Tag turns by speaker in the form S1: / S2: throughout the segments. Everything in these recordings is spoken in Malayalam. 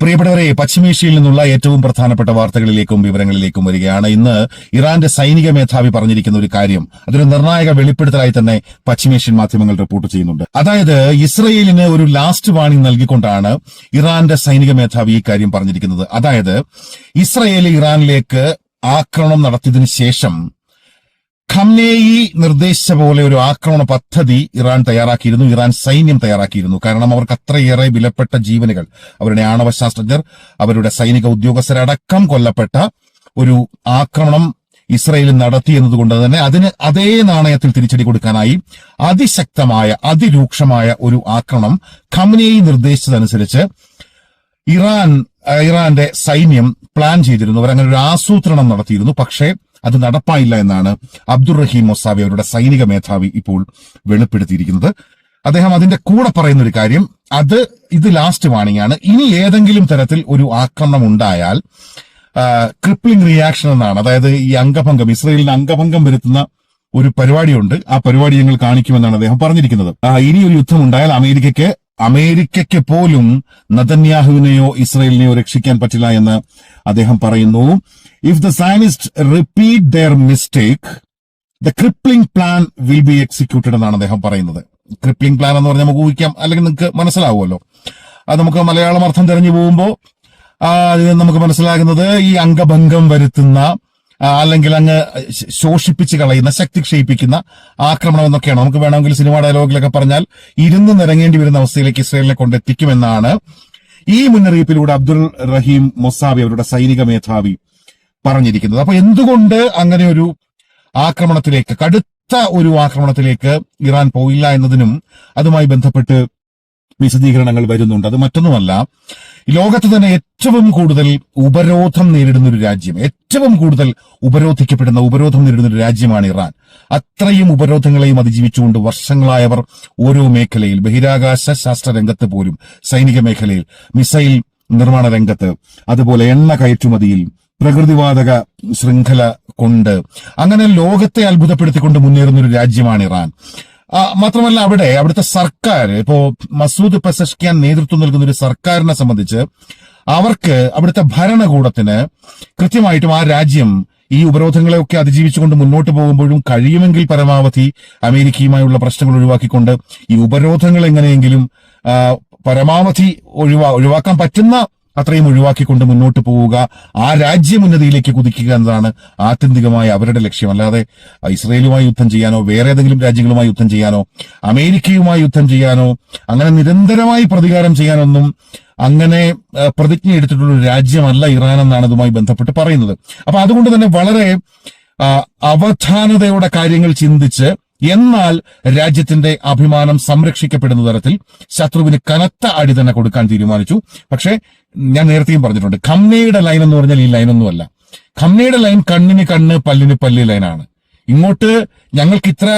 S1: പ്രിയപ്പെട്ടവരെ പശ്ചിമേഷ്യയിൽ നിന്നുള്ള ഏറ്റവും പ്രധാനപ്പെട്ട വാർത്തകളിലേക്കും വിവരങ്ങളിലേക്കും വരികയാണ്. ഇന്ന് ഇറാന്റെ സൈനിക മേധാവി പറഞ്ഞിരിക്കുന്ന ഒരു കാര്യം അതൊരു നിർണായക വെളിപ്പെടുത്തലായി തന്നെ പശ്ചിമേഷ്യൻ മാധ്യമങ്ങൾ റിപ്പോർട്ട് ചെയ്യുന്നുണ്ട്. അതായത് ഇസ്രയേലിന് ഒരു ലാസ്റ്റ് വാണിംഗ് നൽകിക്കൊണ്ടാണ് ഇറാന്റെ സൈനിക മേധാവി ഈ കാര്യം പറഞ്ഞിരിക്കുന്നത്. അതായത് ഇസ്രയേൽ ഇറാനിലേക്ക് ആക്രമണം നടത്തിയതിനു ശേഷം ഖംനേയി നിർദ്ദേശിച്ച പോലെ ഒരു ആക്രമണ പദ്ധതി ഇറാൻ തയ്യാറാക്കിയിരുന്നു. ഇറാൻ സൈന്യം തയ്യാറാക്കിയിരുന്നു. കാരണം അവർക്ക് അത്രയേറെ വിലപ്പെട്ട ജീവനുകൾ. അവരുടെ ആണവ ശാസ്ത്രജ്ഞർ അവരുടെ സൈനിക ഉദ്യോഗസ്ഥരടക്കം കൊല്ലപ്പെട്ട ഒരു ആക്രമണം ഇസ്രയേൽ നടത്തി എന്നതുകൊണ്ട് തന്നെ അതിന് അതേ നാണയത്തിൽ തിരിച്ചടി കൊടുക്കാനായി അതിശക്തമായ അതിരൂക്ഷമായ ഒരു ആക്രമണം ഖംനേയി നിർദ്ദേശിച്ചതനുസരിച്ച് ഇറാൻ ഇറാന്റെ സൈന്യം പ്ലാൻ ചെയ്തിരുന്നു. അവരങ്ങനെ ഒരു ആസൂത്രണം നടത്തിയിരുന്നു. പക്ഷേ അത് നടപ്പായില്ല എന്നാണ് അബ്ദുറഹീം മൊസാവി അവരുടെ സൈനിക മേധാവി ഇപ്പോൾ വെളിപ്പെടുത്തിയിരിക്കുന്നത്. അദ്ദേഹം അതിന്റെ കൂടെ പറയുന്ന ഒരു കാര്യം അത് ഇത് ലാസ്റ്റ് വാണിംഗ് ആണ്. ഇനി ഏതെങ്കിലും തരത്തിൽ ഒരു ആക്രമണം ഉണ്ടായാൽ ക്രിപ്ലിംഗ് റിയാക്ഷൻ എന്നാണ്. അതായത് ഈ അംഗഭംഗം ഇസ്രയേലിന് അംഗഭംഗം വരുത്തുന്ന ഒരു പരിപാടിയുണ്ട്. ആ പരിപാടി ഞങ്ങൾ കാണിക്കുമെന്നാണ് അദ്ദേഹം പറഞ്ഞിരിക്കുന്നത്. ഇനി ഒരു യുദ്ധം ഉണ്ടായാൽ അമേരിക്കയ്ക്ക് അമേരിക്കയ്ക്ക് പോലും നദന്യാഹുവിനെയോ ഇസ്രയേലിനെയോ രക്ഷിക്കാൻ പറ്റില്ല എന്ന് അദ്ദേഹം പറയുന്നു. If the Zionist repeat their mistake, the crippling plan will be executed എന്നാണ് അദ്ദേഹം പറയുന്നത്. ക്രിപ്ലിംഗ് പ്ലാൻ എന്ന് പറഞ്ഞാൽ നമുക്ക് ഊഹിക്കാം. അല്ലെങ്കിൽ നിങ്ങൾക്ക് മനസ്സിലാവുമല്ലോ. അത് നമുക്ക് മലയാളം അർത്ഥം തെരഞ്ഞു പോകുമ്പോൾ നമുക്ക് മനസ്സിലാകുന്നത് ഈ അംഗഭംഗം വരുത്തുന്ന അല്ലെങ്കിൽ അങ്ങ് ശോഷിപ്പിച്ച് കളയുന്ന ശക്തി ക്ഷയിപ്പിക്കുന്ന ആക്രമണം എന്നൊക്കെയാണ്. നമുക്ക് വേണമെങ്കിൽ സിനിമ ഡയലോഗിലൊക്കെ പറഞ്ഞാൽ ഇരുന്ന് നിറങ്ങേണ്ടി വരുന്ന അവസ്ഥയിലേക്ക് ഇസ്രയേലിനെ കൊണ്ടെത്തിക്കുമെന്നാണ് ഈ മുന്നറിയിപ്പിലൂടെ അബ്ദുൾ റഹീം മൊസാബി അവരുടെ സൈനിക മേധാവി പറഞ്ഞിരിക്കുന്നത്. അപ്പൊ എന്തുകൊണ്ട് അങ്ങനെ ഒരു ആക്രമണത്തിലേക്ക് കടുത്ത ഒരു ആക്രമണത്തിലേക്ക് ഇറാൻ പോയില്ല എന്നതിനും അതുമായി ബന്ധപ്പെട്ട് വിശദീകരണങ്ങൾ വരുന്നുണ്ട്. അത് മറ്റൊന്നുമല്ല ലോകത്ത് തന്നെ ഏറ്റവും കൂടുതൽ ഉപരോധം നേരിടുന്ന ഒരു രാജ്യം ഏറ്റവും കൂടുതൽ ഉപരോധിക്കപ്പെടുന്ന ഉപരോധം നേരിടുന്ന ഒരു രാജ്യമാണ് ഇറാൻ. അത്രയും ഉപരോധങ്ങളെയും അതിജീവിച്ചുകൊണ്ട് വർഷങ്ങളായവർ ഓരോ മേഖലയിൽ ബഹിരാകാശ ശാസ്ത്ര രംഗത്ത് പോലും സൈനിക മേഖലയിൽ മിസൈൽ നിർമ്മാണ രംഗത്ത് അതുപോലെ എണ്ണ കയറ്റുമതിയിൽ പ്രകൃതിവാതക ശൃംഖല കൊണ്ട്. അങ്ങനെ ലോകത്തെ അത്ഭുതപ്പെടുത്തിക്കൊണ്ട് മുന്നേറുന്ന ഒരു രാജ്യമാണ് ഇറാൻ. മാത്രമല്ല അവിടെ അവിടുത്തെ സർക്കാർ ഇപ്പോ മസൂദ് പെസഷ്കിയാൻ നേതൃത്വം നൽകുന്ന ഒരു സർക്കാരിനെ സംബന്ധിച്ച് അവർക്ക് അവിടുത്തെ ഭരണകൂടത്തിന് കൃത്യമായിട്ടും ആ രാജ്യം ഈ ഉപരോധങ്ങളെയൊക്കെ അതിജീവിച്ചുകൊണ്ട് മുന്നോട്ട് പോകുമ്പോഴും കഴിയുമെങ്കിൽ പരമാവധി അമേരിക്കയുമായുള്ള പ്രശ്നങ്ങൾ ഒഴിവാക്കിക്കൊണ്ട് ഈ ഉപരോധങ്ങൾ എങ്ങനെയെങ്കിലും പരമാവധി ഒഴിവാ ഒഴിവാക്കാൻ പറ്റുന്ന അത്രയും ഒഴിവാക്കിക്കൊണ്ട് മുന്നോട്ട് പോവുക ആ രാജ്യമുന്നതിയിലേക്ക് കുതിക്കുക എന്നതാണ് ആത്യന്തികമായ അവരുടെ ലക്ഷ്യം. അല്ലാതെ ഇസ്രയേലുമായി യുദ്ധം ചെയ്യാനോ വേറെ ഏതെങ്കിലും രാജ്യങ്ങളുമായി യുദ്ധം ചെയ്യാനോ അമേരിക്കയുമായി യുദ്ധം ചെയ്യാനോ അങ്ങനെ നിരന്തരമായി പ്രതികാരം ചെയ്യാനൊന്നും അങ്ങനെ പ്രതിജ്ഞ എടുത്തിട്ടുള്ള ഒരു രാജ്യമല്ല ഇറാൻ എന്നാണ് ഇതുമായി ബന്ധപ്പെട്ട് പറയുന്നത്. അപ്പൊ അതുകൊണ്ട് തന്നെ വളരെ അവധാനതയോടെ കാര്യങ്ങൾ ചിന്തിച്ച് എന്നാൽ രാജ്യത്തിന്റെ അഭിമാനം സംരക്ഷിക്കപ്പെടുന്ന തരത്തിൽ ശത്രുവിന് കനത്ത അടി തന്നെ കൊടുക്കാൻ തീരുമാനിച്ചു. പക്ഷേ ഞാൻ നേരത്തെയും പറഞ്ഞിട്ടുണ്ട് ഖംനയുടെ ലൈൻ എന്ന് പറഞ്ഞാൽ ഈ ലൈനൊന്നുമല്ല ഖംനയുടെ ലൈൻ കണ്ണിന് കണ്ണ് പല്ലിന് പല്ല് ലൈനാണ്. ഇങ്ങോട്ട് ഞങ്ങൾക്ക് ഇത്ര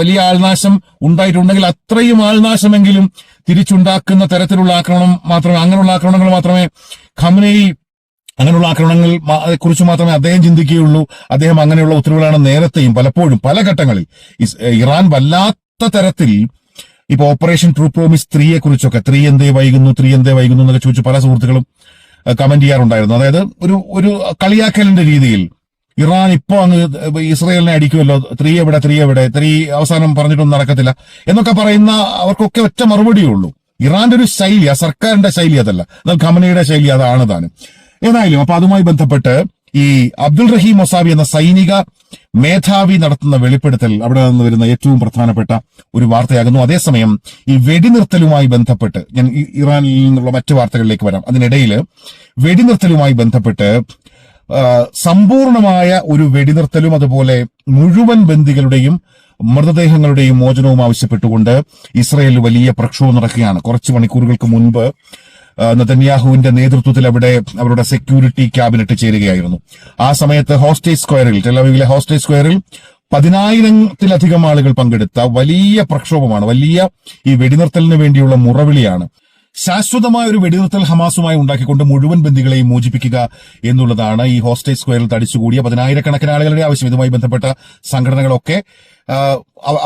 S1: വലിയ ആൾനാശം ഉണ്ടായിട്ടുണ്ടെങ്കിൽ അത്രയും ആൾനാശമെങ്കിലും തിരിച്ചുണ്ടാക്കുന്ന തരത്തിലുള്ള ആക്രമണം മാത്രമേ അങ്ങനെയുള്ള ആക്രമണങ്ങൾ മാത്രമേ ഖമനയി അങ്ങനെയുള്ള ആക്രമണങ്ങൾ കുറിച്ച് മാത്രമേ അദ്ദേഹം ചിന്തിക്കുകയുള്ളൂ. അദ്ദേഹം അങ്ങനെയുള്ള ഉത്തരവുകളാണ് നേരത്തെയും പലപ്പോഴും പല ഘട്ടങ്ങളിൽ. ഇറാൻ വല്ലാത്ത തരത്തിൽ ഇപ്പൊ ഓപ്പറേഷൻ ട്രൂ പ്രോമിസ് ത്രീയെ കുറിച്ചൊക്കെ ത്രീ എന്തേ വൈകുന്നു ത്രീ എന്തേ വൈകുന്നു എന്നൊക്കെ ചോദിച്ചു പല സുഹൃത്തുക്കളും കമന്റ് ചെയ്യാറുണ്ടായിരുന്നു. അതായത് ഒരു ഒരു കളിയാക്കലിന്റെ രീതിയിൽ ഇറാൻ ഇപ്പോ അങ്ങ് ഇസ്രയേലിനെ അടിക്കുമല്ലോ. ത്രീ എവിടെ ത്രീ എവിടെ ത്രീ അവസാനം പറഞ്ഞിട്ടൊന്നും നടക്കത്തില്ല എന്നൊക്കെ പറയുന്ന അവർക്കൊക്കെ ഒറ്റ മറുപടിയേ ഉള്ളൂ. ഇറാന്റെ ഒരു ശൈലി ആ സർക്കാരിന്റെ ശൈലി അതല്ല. എന്നാൽ ഖമനയുടെ ശൈലി അതാണ് താനും. ഏതായാലും അപ്പൊ അതുമായി ബന്ധപ്പെട്ട് ഈ അബ്ദുൾ റഹീം മൊസാബി എന്ന സൈനിക മേധാവി നടത്തുന്ന വെളിപ്പെടുത്തൽ അവിടെ നിന്ന് വരുന്ന ഏറ്റവും പ്രധാനപ്പെട്ട ഒരു വാർത്തയാകുന്നു. അതേസമയം ഈ വെടിനിർത്തലുമായി ബന്ധപ്പെട്ട് ഞാൻ ഇറാനിൽ നിന്നുള്ള മറ്റു വാർത്തകളിലേക്ക് വരാം. അതിനിടയിൽ വെടിനിർത്തലുമായി ബന്ധപ്പെട്ട് സമ്പൂർണമായ ഒരു വെടിനിർത്തലും അതുപോലെ മുഴുവൻ ബന്ദികളുടെയും മൃതദേഹങ്ങളുടെയും മോചനവും ആവശ്യപ്പെട്ടുകൊണ്ട് ഇസ്രയേൽ വലിയ പ്രക്ഷോഭം നടക്കുകയാണ്. കുറച്ച് മണിക്കൂറുകൾക്ക് മുൻപ് നെതന്യാഹുവിന്റെ നേതൃത്വത്തിൽ അവിടെ അവരുടെ സെക്യൂരിറ്റി ക്യാബിനറ്റ് ചേരുകയായിരുന്നു. ആ സമയത്ത് ഹോസ്റ്റേജ് സ്ക്വയറിൽ ടെലവീവിലെ ഹോസ്റ്റേജ് സ്ക്വയറിൽ പതിനായിരത്തിലധികം ആളുകൾ പങ്കെടുത്ത വലിയ പ്രക്ഷോഭമാണ് വലിയ ഈ വെടിനിർത്തലിന് വേണ്ടിയുള്ള മുറവിളിയാണ്. ശാശ്വതമായ ഒരു വെടിനിർത്തൽ ഹമാസുമായി ഉണ്ടാക്കിക്കൊണ്ട് മുഴുവൻ ബന്ധികളെയും മോചിപ്പിക്കുക എന്നുള്ളതാണ് ഈ ഹോസ്റ്റേജ് സ്ക്വയറിൽ തടിച്ചുകൂടിയ പതിനായിരക്കണക്കിന് ആളുകളുടെ ആവശ്യം. ഇതുമായി ബന്ധപ്പെട്ട സംഘടനകളൊക്കെ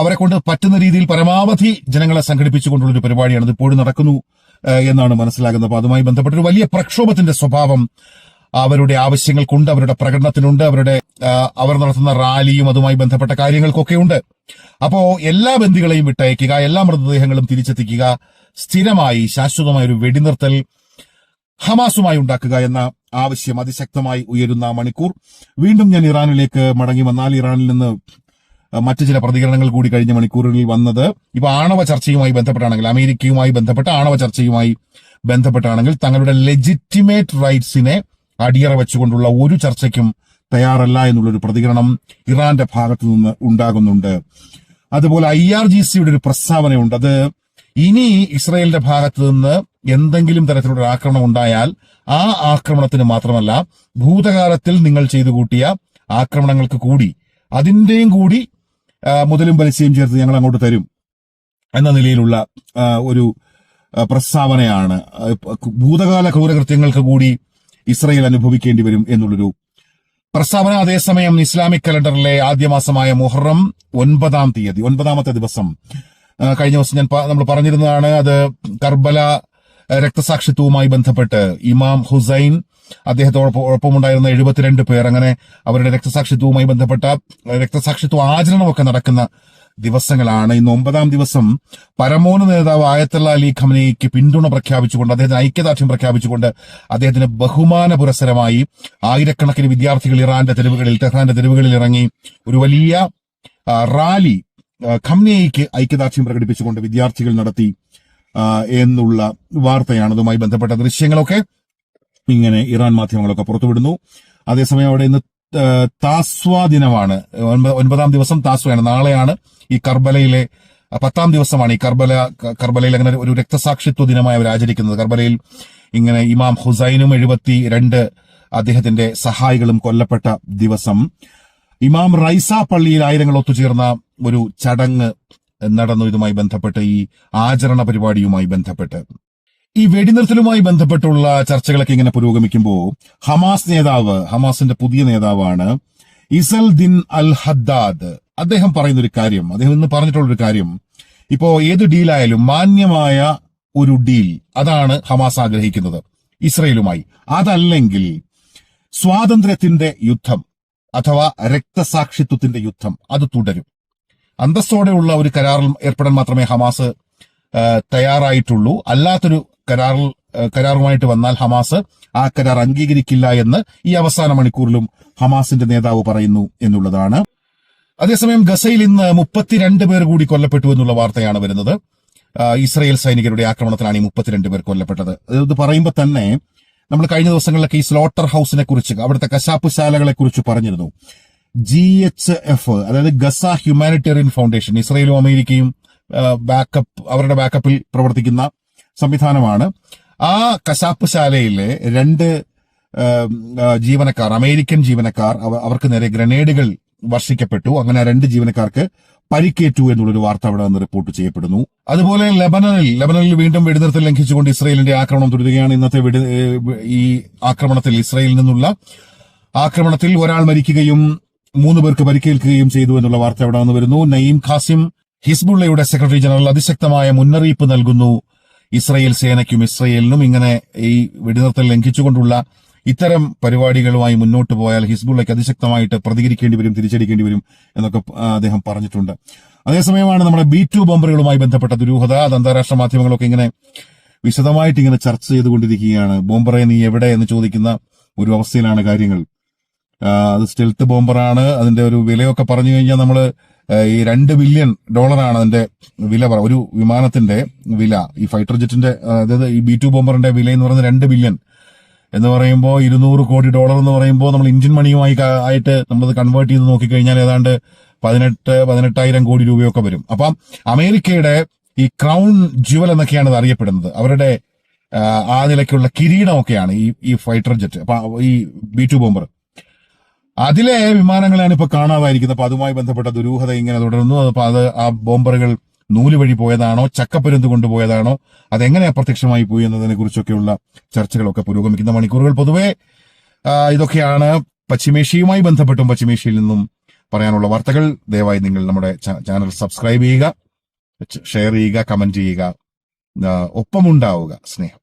S1: അവരെ കൊണ്ട് പറ്റുന്ന രീതിയിൽ പരമാവധി ജനങ്ങളെ സംഘടിപ്പിച്ചുകൊണ്ടുള്ള ഒരു പരിപാടിയാണ് ഇത് ഇപ്പോഴും നടക്കുന്നു. എന്നാണ് മനസ്സിലാകുന്നത്. അപ്പൊ അതുമായി ബന്ധപ്പെട്ട ഒരു വലിയ പ്രക്ഷോഭത്തിന്റെ സ്വഭാവം അവരുടെ ആവശ്യങ്ങൾക്കുണ്ട് അവരുടെ പ്രകടനത്തിനുണ്ട് അവരുടെ അവർ നടത്തുന്ന റാലിയും അതുമായി ബന്ധപ്പെട്ട കാര്യങ്ങൾക്കൊക്കെ ഉണ്ട്. അപ്പോ എല്ലാ ബന്ധികളെയും വിട്ടയക്കുക എല്ലാ മൃതദേഹങ്ങളും തിരിച്ചെത്തിക്കുക സ്ഥിരമായി ശാശ്വതമായ ഒരു വെടിനിർത്തൽ ഹമാസുമായി ഉണ്ടാക്കുക എന്ന ആവശ്യം അതിശക്തമായി ഉയരുന്ന മണിക്കൂർ. വീണ്ടും ഞാൻ ഇറാനിലേക്ക് മടങ്ങി വന്നാൽ ഇറാനിൽ നിന്ന് മറ്റു ചില പ്രതികരണങ്ങൾ കൂടി കഴിഞ്ഞ മണിക്കൂറുകളിൽ വന്നത് ഇപ്പൊ ആണവ ചർച്ചയുമായി ബന്ധപ്പെട്ടാണെങ്കിൽ അമേരിക്കയുമായി ബന്ധപ്പെട്ട ആണവ ചർച്ചയുമായി ബന്ധപ്പെട്ടാണെങ്കിൽ തങ്ങളുടെ ലെജിറ്റിമേറ്റ് റൈറ്റ്സിനെ അടിയറ വെച്ചുകൊണ്ടുള്ള ഒരു ചർച്ചയ്ക്കും തയ്യാറല്ല എന്നുള്ളൊരു പ്രതികരണം ഇറാന്റെ ഭാഗത്തു നിന്ന് ഉണ്ടാകുന്നുണ്ട്. അതുപോലെ ഐ ആർ ജി സിയുടെ ഒരു പ്രസ്താവനയുണ്ട്. അത് ഇനി ഇസ്രയേലിന്റെ ഭാഗത്തു നിന്ന് എന്തെങ്കിലും തരത്തിലുള്ള ആക്രമണം ഉണ്ടായാൽ ആ ആക്രമണത്തിന് മാത്രമല്ല ഭൂതകാലത്തിൽ നിങ്ങൾ ചെയ്തു കൂട്ടിയ ആക്രമണങ്ങൾക്ക് കൂടി അതിന്റെയും കൂടി മുതലും പലിശയും ചേർത്ത് ഞങ്ങൾ അങ്ങോട്ട് തരും എന്ന നിലയിലുള്ള ഒരു പ്രസ്താവനയാണ്. ഭൂതകാല ക്രൂരകൃത്യങ്ങൾക്ക് കൂടി ഇസ്രയേൽ അനുഭവിക്കേണ്ടി വരും എന്നുള്ളൊരു പ്രസ്താവന. അതേസമയം ഇസ്ലാമിക് കലണ്ടറിലെ ആദ്യ മാസമായ മുഹറം ഒൻപതാം തീയതി ഒൻപതാമത്തെ ദിവസം. കഴിഞ്ഞ ദിവസം ഞാൻ നമ്മൾ പറഞ്ഞിരുന്നതാണ് അത് കർബല രക്തസാക്ഷിത്വവുമായി ബന്ധപ്പെട്ട് ഇമാം ഹുസൈൻ അദ്ദേഹത്തോടൊപ്പമുണ്ടായിരുന്ന എഴുപത്തിരണ്ട് പേർ അങ്ങനെ അവരുടെ രക്തസാക്ഷിത്വവുമായി ബന്ധപ്പെട്ട രക്തസാക്ഷിത്വ ആചരണമൊക്കെ നടക്കുന്ന ദിവസങ്ങളാണ്. ഇന്ന് ഒമ്പതാം ദിവസം പരമോന്ന നേതാവ് ആയത്തുള്ള അലി ഖമനയ്ക്ക് പിന്തുണ പ്രഖ്യാപിച്ചുകൊണ്ട് അദ്ദേഹത്തിന് ഐക്യദാർഢ്യം പ്രഖ്യാപിച്ചുകൊണ്ട് അദ്ദേഹത്തിന് ബഹുമാന പുരസ്സരമായി ആയിരക്കണക്കിന് വിദ്യാർത്ഥികൾ ഇറാന്റെ തെരുവുകളിൽ ടെഹ്റാന്റെ തെരുവുകളിൽ ഇറങ്ങി ഒരു വലിയ റാലി ഖംനയ്ക്ക് ഐക്യദാർഢ്യം പ്രകടിപ്പിച്ചുകൊണ്ട് വിദ്യാർത്ഥികൾ നടത്തി എന്നുള്ള വാർത്തയാണ് അതുമായി ബന്ധപ്പെട്ട ദൃശ്യങ്ങളൊക്കെ. ഇങ്ങനെ ഇറാൻ മാധ്യമങ്ങളൊക്കെ പുറത്തുവിടുന്നു. അതേസമയം അവിടെ ഇന്ന് താസ്വ ദിനമാണ്. ഒൻപ- ഒൻപതാം ദിവസം താസ്വയാണ്. നാളെയാണ് ഈ കർബലയിലെ പത്താം ദിവസമാണ് ഈ കർബല കർബലയിൽ അങ്ങനെ ഒരു രക്തസാക്ഷിത്വ ദിനമായി അവർ ആചരിക്കുന്നത്. കർബലയിൽ ഇങ്ങനെ ഇമാം ഹുസൈനും എഴുപത്തി രണ്ട് അദ്ദേഹത്തിന്റെ സഹായികളും കൊല്ലപ്പെട്ട ദിവസം. ഇമാം റൈസ പള്ളിയിൽ ആയിരങ്ങൾ ഒത്തുചേർന്ന ഒരു ചടങ്ങ് നടന്നു. ഇതുമായി ബന്ധപ്പെട്ട് ഈ ആചരണ പരിപാടിയുമായി ബന്ധപ്പെട്ട്. ഈ വെടിനിർത്തലുമായി ബന്ധപ്പെട്ടുള്ള ചർച്ചകളൊക്കെ ഇങ്ങനെ പുരോഗമിക്കുമ്പോൾ ഹമാസ് നേതാവ് ഹമാസിന്റെ പുതിയ നേതാവാണ് ഇസൽ ദിൻ അൽ ഹദ്ദാദ്. അദ്ദേഹം പറയുന്ന ഒരു കാര്യം അദ്ദേഹം ഇന്ന് പറഞ്ഞിട്ടുള്ള ഒരു കാര്യം. ഇപ്പോ ഏത് ഡീലായാലും മാന്യമായ ഒരു ഡീൽ അതാണ് ഹമാസ് ആഗ്രഹിക്കുന്നത് ഇസ്രയേലുമായി. അതല്ലെങ്കിൽ സ്വാതന്ത്ര്യത്തിന്റെ യുദ്ധം അഥവാ രക്തസാക്ഷിത്വത്തിന്റെ യുദ്ധം അത് തുടരും. അന്തസ്സോടെയുള്ള ഒരു കരാറിൽ ഏർപ്പെടാൻ മാത്രമേ ഹമാസ് തയ്യാറായിട്ടുള്ളൂ. അല്ലാത്തൊരു കരാറിൽ കരാറുമായിട്ട് വന്നാൽ ഹമാസ് ആ കരാർ അംഗീകരിക്കില്ല എന്ന് ഈ അവസാന മണിക്കൂറിലും ഹമാസിന്റെ നേതാവ് പറയുന്നു എന്നുള്ളതാണ്. അതേസമയം ഗസയിൽ ഇന്ന് മുപ്പത്തിരണ്ട് പേർ കൂടി കൊല്ലപ്പെട്ടു എന്നുള്ള വാർത്തയാണ് വരുന്നത്. ഇസ്രയേൽ സൈനികരുടെ ആക്രമണത്തിലാണ് ഈ മുപ്പത്തിരണ്ട് പേർ കൊല്ലപ്പെട്ടത്. ഇത് പറയുമ്പോൾ തന്നെ നമ്മൾ കഴിഞ്ഞ ദിവസങ്ങളിലൊക്കെ ഈ സ്ലോട്ടർ ഹൌസിനെ കുറിച്ച് അവിടുത്തെ കശാപ്പ് ശാലകളെ കുറിച്ച് പറഞ്ഞിരുന്നു. ജി എച്ച് എഫ് അതായത് ഗസ ഹ്യൂമാനിറ്റേറിയൻ ഫൗണ്ടേഷൻ ഇസ്രയേലും അമേരിക്കയും ബാക്കപ്പ് അവരുടെ ബാക്കപ്പിൽ പ്രവർത്തിക്കുന്ന സംവിധാനമാണ്. ആ കശാപ്പ് ശാലയിലെ രണ്ട് ജീവനക്കാർ അമേരിക്കൻ ജീവനക്കാർ അവർക്ക് നേരെ ഗ്രനേഡുകൾ വർഷിക്കപ്പെട്ടു. അങ്ങനെ രണ്ട് ജീവനക്കാർക്ക് പരിക്കേറ്റു എന്നുള്ളൊരു വാർത്ത അവിടെ നിന്ന് റിപ്പോർട്ട് ചെയ്യപ്പെടുന്നു. അതുപോലെ ലെബനനിൽ ലെബനനിൽ വീണ്ടും വെടിനിർത്തൽ ലംഘിച്ചുകൊണ്ട് ഇസ്രയേലിന്റെ ആക്രമണം തുടരുകയാണ്. ഇന്നത്തെ ഈ ആക്രമണത്തിൽ ഇസ്രയേലിൽ നിന്നുള്ള ആക്രമണത്തിൽ ഒരാൾ മരിക്കുകയും മൂന്ന് പേർക്ക് പരിക്കേൽക്കുകയും ചെയ്തു എന്നുള്ള വാർത്ത അവിടെ നിന്ന് വരുന്നു. നയീം ഖാസിം ഹിസ്ബുള്ളയുടെ സെക്രട്ടറി ജനറൽ അതിശക്തമായ മുന്നറിയിപ്പ് നൽകുന്നു. ഇസ്രയേൽ സേനയ്ക്കും ഇസ്രയേലിനും ഇങ്ങനെ ഈ വെടിനിർത്തൽ ലംഘിച്ചുകൊണ്ടുള്ള ഇത്തരം പരിപാടികളുമായി മുന്നോട്ട് പോയാൽ ഹിസ്ബുള്ളയ്ക്ക് അതിശക്തമായിട്ട് പ്രതികരിക്കേണ്ടി വരും തിരിച്ചടിക്കേണ്ടി വരും എന്നൊക്കെ അദ്ദേഹം പറഞ്ഞിട്ടുണ്ട്. അതേസമയമാണ് നമ്മുടെ ബി ടു ബോംബറുകളുമായി ബന്ധപ്പെട്ട ദുരൂഹത അത് അന്താരാഷ്ട്ര മാധ്യമങ്ങളൊക്കെ ഇങ്ങനെ വിശദമായിട്ട് ഇങ്ങനെ ചർച്ച ചെയ്തുകൊണ്ടിരിക്കുകയാണ്. ബോംബറെ നീ എവിടെ എന്ന് ചോദിക്കുന്ന ഒരു അവസ്ഥയിലാണ് കാര്യങ്ങൾ. അത് സ്റ്റെൽത്ത് ബോംബറാണ് അതിന്റെ ഒരു വിലയൊക്കെ പറഞ്ഞു കഴിഞ്ഞാൽ നമ്മൾ ഈ രണ്ട് ബില്യൺ ഡോളറാണ് അതിന്റെ വില ഒരു വിമാനത്തിന്റെ വില. ഈ ഫൈറ്റർ ജെറ്റിന്റെ അതായത് ഈ ബി ടു ബോംബറിന്റെ വില എന്ന് പറയുന്നത് രണ്ട് ബില്യൺ എന്ന് പറയുമ്പോൾ ഇരുന്നൂറ് കോടി ഡോളർ എന്ന് പറയുമ്പോൾ നമ്മൾ ഇന്ത്യൻ മണിയുമായി ആയിട്ട് നമ്മളത് കൺവേർട്ട് ചെയ്ത് നോക്കിക്കഴിഞ്ഞാൽ ഏതാണ്ട് പതിനെട്ട് പതിനെട്ടായിരം കോടി രൂപയൊക്കെ വരും. അപ്പം അമേരിക്കയുടെ ഈ ക്രൗൺ ജുവൽ എന്നൊക്കെയാണ് ഇത് അറിയപ്പെടുന്നത്. അവരുടെ ആ നിലയ്ക്കുള്ള കിരീടമൊക്കെയാണ് ഈ ഈ ഫൈറ്റർ ജെറ്റ് അപ്പൊ ഈ ബി ടു ബോംബർ അതിലെ വിമാനങ്ങളാണ് ഇപ്പൊ കാണാതായിരിക്കുന്നത്. അപ്പൊ അതുമായി ബന്ധപ്പെട്ട ദുരൂഹത ഇങ്ങനെ തുടർന്നു അപ്പൊ അത് ആ ബോംബറുകൾ നൂൽ വഴി പോയതാണോ ചക്കപ്പരുന്ത് കൊണ്ടുപോയതാണോ അതെങ്ങനെ അപ്രത്യക്ഷമായി പോയി എന്നതിനെ കുറിച്ചൊക്കെയുള്ള ചർച്ചകളൊക്കെ പുരോഗമിക്കുന്ന മണിക്കൂറുകൾ. പൊതുവെ ഇതൊക്കെയാണ് പശ്ചിമേഷ്യയുമായി ബന്ധപ്പെട്ടും പശ്ചിമേഷ്യയിൽ നിന്നും പറയാനുള്ള വാർത്തകൾ. ദയവായി നിങ്ങൾ നമ്മുടെ ചാനൽ സബ്സ്ക്രൈബ് ചെയ്യുക ഷെയർ ചെയ്യുക കമന്റ് ചെയ്യുക ഒപ്പമുണ്ടാവുക സ്നേഹം.